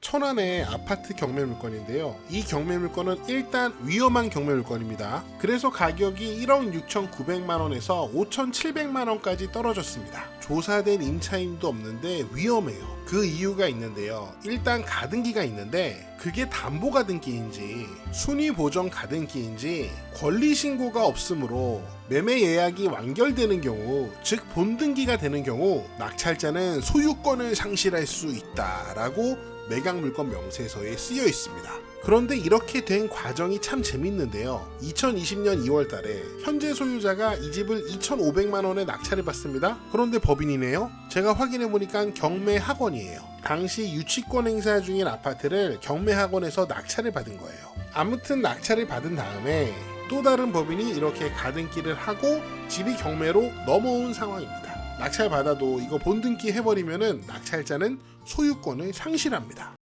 천안의 아파트 경매 물건인데요. 이 경매 물건은 일단 위험한 경매 물건입니다. 그래서 가격이 1억 6,900만 원에서 5,700만 원까지 떨어졌습니다. 조사된 임차인도 없는데 위험해요. 그 이유가 있는데요. 일단 가등기가 있는데 그게 담보 가등기인지 순위 보정 가등기인지 권리 신고가 없으므로 매매 예약이 완결되는 경우 즉 본등기가 되는 경우 낙찰자는 소유권을 상실할 수 있다라고 매각 물건 명세서에 쓰여 있습니다. 그런데 이렇게 된 과정이 참 재밌는데요. 2020년 2월 달에 현재 소유자가 이 집을 2,500만 원에 낙찰을 받습니다. 그런데 법인이네요. 제가 확인해 보니까 경매 학원이 에요. 당시 유치권 행사 중인 아파트를 경매 학원에서 낙찰을 받은 거예요. 아무튼 낙찰을 받은 다음에 또 다른 법인이 이렇게 가등기를 하고 집이 경매로 넘어온 상황입니다. 낙찰 받아도 이거 본등기 해버리면은 낙찰자는 소유권을 상실합니다.